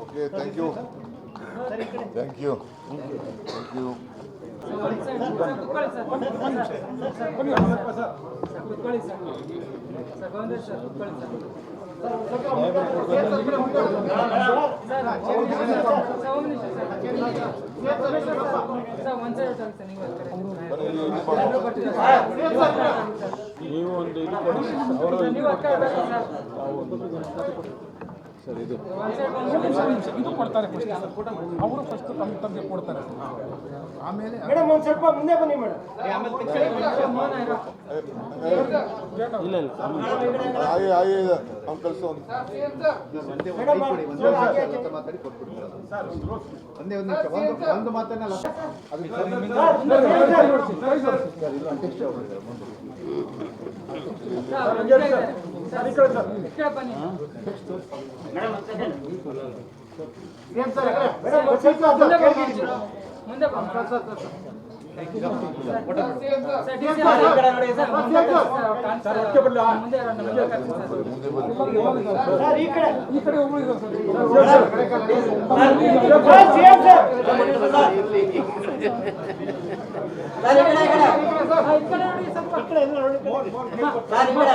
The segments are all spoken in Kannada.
Okay thank you thank you thank you ನೀವು ಒಂದು ಇದು ಕೊಡಿ. ಸರ್. ಇದು ಇದು ಕೊಡ್ತಾರೆ ಫಸ್ಟ್ ಅವರು ಫಸ್ಟ್ ತಮ್ಮ ತಮಗೆ ಕೊಡ್ತಾರೆ. ಆಮೇಲೆ ಮೇಡಮ್ ಒಂದು ಸ್ವಲ್ಪ ಮುಂದೆ ಬನ್ನಿ ಮೇಡಮ್. ಇಲ್ಲ ಇಲ್ಲ. ಮೇಡಮ್ ಹಾಗೆ ಆಚೆ. ಒಂದೇ ಒಂದು ನಿಮಿಷ ಒಂದು ಒಂದು ಸ್ವಲ್ಪ ಅದು ಮುಂದೆ ಕೆಳಗೆ ಬನ್ನಿ ಇಡಿ. ಮುಂದೆ ಬನ್ನಿ sir, sir, sir, D C sir, sir, sir, sir, ಮುಂದೆ ಕರ್ಸಿ ಸರ್, ಕಾಣಿಸ್ತಾ ಇಲ್ಲ. ಮುಂದೆ ನಮ್ಮ ಮುಂದೆ ಕರ್ಸಿ ಸರ್. ಮುಂದೆ ಬನ್ನಿ ಸರ್ ಈ ಕಡೆ ಈ ಕಡೆ ಒಬ್ರು ಇದ್ದಾರೆ ಸರ್ ಸರ್ ಸಿಎಂ ಸರ್ ಹಾ, ಈ ಕಡೆ ನೋಡಿ ಸ್ವಲ್ಪ. ಹಾ, ಸರ್, ಈ ಕಡೆ.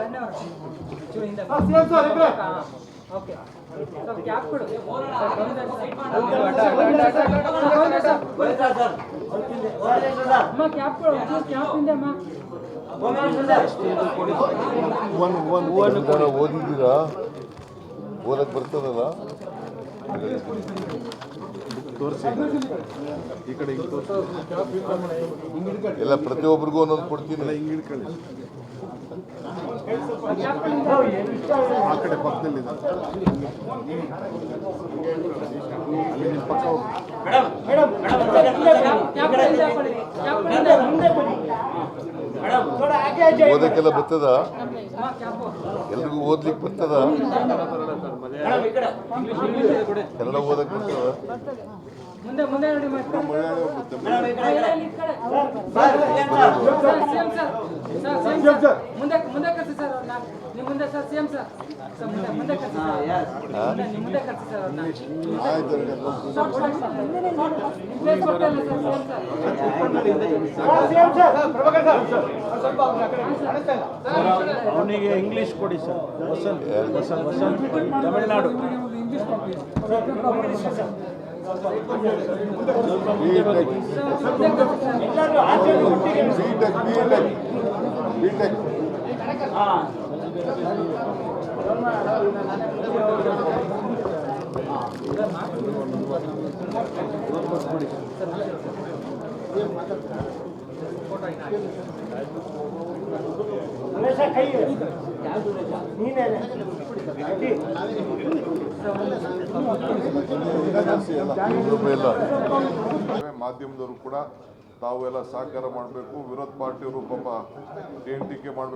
ಎಣ್ಣೆ ಹೊರಡಿ. ಚೂರು ಹಿಂದೆ ಬಾ. ಸಿಎಂ ಸರ್ ಈ ಕಡೆ ಹಾ, ಓಕೆ ಸ್ವಲ್ಪ ಕ್ಯಾಪ್ ಕೊಡು ಸರ್, ಕ್ಯಾಪ್ ಒಂದು ಅಮ್ಮ. ಸಂವಿಧಾನ ಓದಿದ್ದೀರಾ? ಓದಕ್ಕೆ ಬರ್ತದಲ್ಲ? ತೋರಿಸಿ. ಈ ಕಡೆ ಎಲ್ಲ ಪ್ರತಿಯೊಬ್ಬರಿಗೂ ಒಂದೊಂದು ಕೊಡ್ತೀನಿ. ಆ ಕಡೆ ಪಕ್ಕದಲ್ಲಿದೆ. ಪಕ್ಕ ಓದಕ್ಕೆಲ್ಲ ಬರ್ತದ ಎಲ್ರಿಗೂ ಓದ್ಲಿಕ್ಕೆ ಬರ್ತದ ಎಲ್ಲ ಓದಕ್ ಬರ್ತದ ಮುಂದೆ ಮುಂದೆ ನೋಡಿ ಮತ್ತೆ ಮಲಯಾಳಂ ಬರ್ತದೆ. Sir CM sir sir CM sir ಮುಂದೆ ಮುಂದೆ ಕರ್ಸಿ ಸರ್ ನಿಮ್ಮ ಮುಂದೆ ಸರ್ ಸಿಎಂ ಸರ್ ಸರ್ ಮುಂದೆ ಮುಂದೆ ಕರ್ಸಿ ಸರ್ ನಿಮ್ಮ ಮುಂದೆ ಕರ್ಸಿ ಸರ್ ಅವ್ರನ್ನ ಆಯ್ತು ಅವನಿಗೆ ಇಂಗ್ಲಿಷ್ ಕೊಡಿ ಸರ್. ವಸಂತ್ ವಸಂತ್ ವಸಂತ್. ತಮಿಳ್ನಾಡು. ಮಾಧ್ಯಮದವರು ಕೂಡ ತಾವು ಎಲ್ಲ ಸಹಕಾರ ಮಾಡಬೇಕು ವಿರೋಧ ಪಾರ್ಟಿಯವರು ಪಾಪ ಎನ್ ಟಿಕೆ ಮಾಡಬೇಕು?